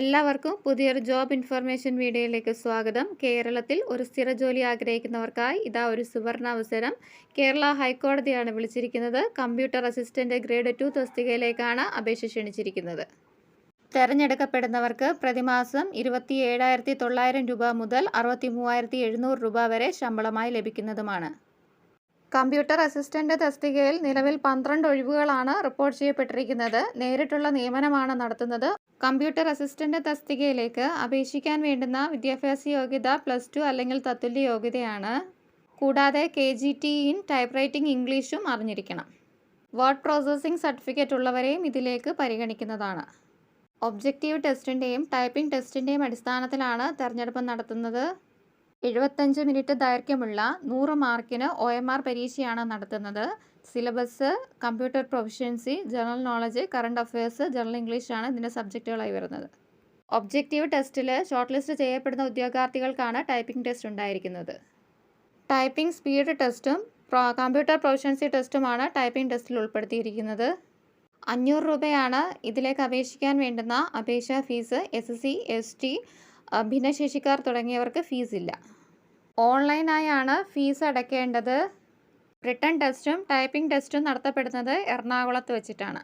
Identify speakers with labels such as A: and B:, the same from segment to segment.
A: എല്ലാവർക്കും പുതിയൊരു job information വീഡിയോയിലേക്ക് സ്വാഗതം. കേരളത്തിൽ ഒരു സ്ഥിര ജോലി ആഗ്രഹിക്കുന്നവർക്കായി ഇതാ ഒരു സുവർണ അവസരം കേരള ഹൈക്കോടതിയാണ് വിളിച്ചിരിക്കുന്നത്. കമ്പ്യൂട്ടർ അസിസ്റ്റന്റ് ഗ്രേഡ് ടു തസ്തികയിലേക്കാണ് അപേക്ഷ ക്ഷണിച്ചിരിക്കുന്നത്. തെരഞ്ഞെടുക്കപ്പെടുന്നവർക്ക് പ്രതിമാസം ഇരുപത്തി ഏഴായിരത്തി തൊള്ളായിരം രൂപ മുതൽ അറുപത്തി മൂവായിരത്തി എഴുന്നൂറ് രൂപ വരെ ശമ്പളമായി ലഭിക്കുന്നതുമാണ്. കമ്പ്യൂട്ടർ അസിസ്റ്റന്റ് തസ്തികയിൽ നിലവിൽ പന്ത്രണ്ട് ഒഴിവുകളാണ് റിപ്പോർട്ട് ചെയ്യപ്പെട്ടിരിക്കുന്നത്. നേരിട്ടുള്ള നിയമനമാണ് നടത്തുന്നത്. കമ്പ്യൂട്ടർ അസിസ്റ്റന്റ് തസ്തികയിലേക്ക് അപേക്ഷിക്കാൻ വേണ്ടുന്ന വിദ്യാഭ്യാസ യോഗ്യത പ്ലസ് ടു അല്ലെങ്കിൽ തത്തുല്യ യോഗ്യതയാണ്. കൂടാതെ K G T in type writing ഇംഗ്ലീഷും അറിഞ്ഞിരിക്കണം. വേർഡ് പ്രോസസ്സിംഗ് സർട്ടിഫിക്കറ്റ് ഉള്ളവരെയും ഇതിലേക്ക് പരിഗണിക്കുന്നതാണ്. ഒബ്ജക്റ്റീവ് ടെസ്റ്റിന്റെയും ടൈപ്പിംഗ് ടെസ്റ്റിന്റെയും അടിസ്ഥാനത്തിലാണ് തെരഞ്ഞെടുപ്പ് നടത്തുന്നത്. എഴുപത്തഞ്ച് മിനിറ്റ് ദൈർഘ്യമുള്ള നൂറ് മാർക്കിന് ഒ എം ആർ പരീക്ഷയാണ് നടത്തുന്നത്. Syllabus computer proficiency general knowledge current affairs general ഇംഗ്ലീഷാണ് ഇതിന്റെ സബ്ജക്റ്റുകളായി വരുന്നത്. ഒബ്ജക്റ്റീവ് ടെസ്റ്റിൽ ഷോർട്ട് ലിസ്റ്റ് ചെയ്യപ്പെടുന്ന ഉദ്യോഗാർത്ഥികൾക്കാണ് ടൈപ്പിംഗ് ടെസ്റ്റ് ഉണ്ടായിരിക്കുന്നത്. ടൈപ്പിംഗ് സ്പീഡ് ടെസ്റ്റും കമ്പ്യൂട്ടർ പ്രൊഫഷ്യൻസി ടെസ്റ്റുമാണ് ടൈപ്പിംഗ് ടെസ്റ്റിൽ ഉൾപ്പെടുത്തിയിരിക്കുന്നത്. അഞ്ഞൂറ് രൂപയാണ് ഇതിലേക്ക് അപേക്ഷിക്കാൻ വേണ്ടുന്ന അപേക്ഷാ fees S S C S T ഭിന്നശേഷിക്കാർ തുടങ്ങിയവർക്ക് ഫീസ് ഇല്ല ഓൺലൈനായാണ് ഫീസ് അടയ്ക്കേണ്ടത് റിട്ടേൺ ടെസ്റ്റും ടൈപ്പിംഗ് ടെസ്റ്റും നടത്തപ്പെടുന്നത് എറണാകുളത്ത് വെച്ചിട്ടാണ്.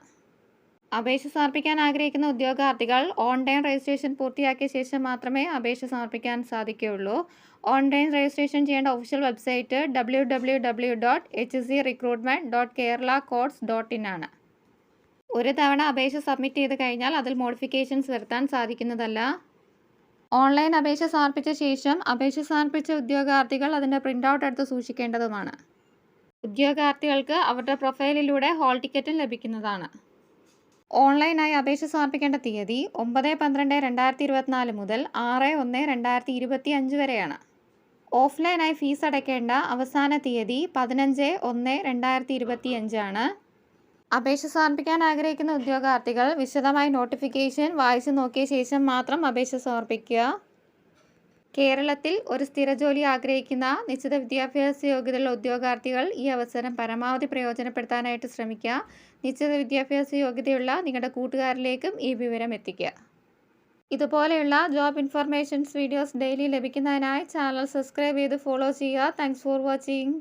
A: അപേക്ഷ സമർപ്പിക്കാൻ ആഗ്രഹിക്കുന്ന ഉദ്യോഗാർത്ഥികൾ ഓൺലൈൻ രജിസ്ട്രേഷൻ പൂർത്തിയാക്കിയ ശേഷം മാത്രമേ അപേക്ഷ സമർപ്പിക്കാൻ സാധിക്കുകയുള്ളൂ. ഓൺലൈൻ രജിസ്ട്രേഷൻ ചെയ്യേണ്ട official website W W W dot H C recruitment dot Kerala codes dot in ആണ്. ഒരു തവണ അപേക്ഷ സബ്മിറ്റ് ചെയ്ത് കഴിഞ്ഞാൽ അതിൽ മോഡിഫിക്കേഷൻസ് വരുത്താൻ സാധിക്കുന്നതല്ല. ഓൺലൈൻ അപേക്ഷ സമർപ്പിച്ച ശേഷം അപേക്ഷ സമർപ്പിച്ച ഉദ്യോഗാർത്ഥികൾ അതിന്റെ പ്രിന്റ് ഔട്ട് എടുത്ത് സൂക്ഷിക്കേണ്ടതുമാണ്. ഉദ്യോഗാർത്ഥികൾക്ക് അവരുടെ പ്രൊഫൈലിലൂടെ ഹോൾ ടിക്കറ്റും ലഭിക്കുന്നതാണ്. ഓൺലൈനായി അപേക്ഷ സമർപ്പിക്കേണ്ട തീയതി ഒമ്പത് പന്ത്രണ്ട് രണ്ടായിരത്തി ഇരുപത്തിനാല് മുതൽ ആറ് ഒന്ന് രണ്ടായിരത്തി ഇരുപത്തി അഞ്ച് വരെയാണ്. ഓഫ്ലൈനായി ഫീസ് അടയ്ക്കേണ്ട അവസാന തീയതി പതിനഞ്ച് ഒന്ന് രണ്ടായിരത്തി ഇരുപത്തി അഞ്ചാണ് അപേക്ഷ സമർപ്പിക്കാൻ ആഗ്രഹിക്കുന്ന ഉദ്യോഗാർത്ഥികൾ വിശദമായി നോട്ടിഫിക്കേഷൻ വായിച്ചു നോക്കിയ ശേഷം മാത്രം അപേക്ഷ സമർപ്പിക്കുക. കേരളത്തിൽ ഒരു സ്ഥിര ജോലി ആഗ്രഹിക്കുന്ന നിശ്ചിത വിദ്യാഭ്യാസ യോഗ്യതയുള്ള ഉദ്യോഗാർത്ഥികൾ ഈ അവസരം പരമാവധി പ്രയോജനപ്പെടുത്താനായിട്ട് ശ്രമിക്കുക. നിശ്ചിത വിദ്യാഭ്യാസ യോഗ്യതയുള്ള നിങ്ങളുടെ കൂട്ടുകാരിലേക്കും ഈ വിവരം എത്തിക്കുക. ഇതുപോലെയുള്ള ജോബ് ഇൻഫർമേഷൻസ് വീഡിയോസ് ഡെയിലി ലഭിക്കുന്നതിനായി ചാനൽ സബ്സ്ക്രൈബ് ചെയ്ത് ഫോളോ ചെയ്യുക. Thanks for watching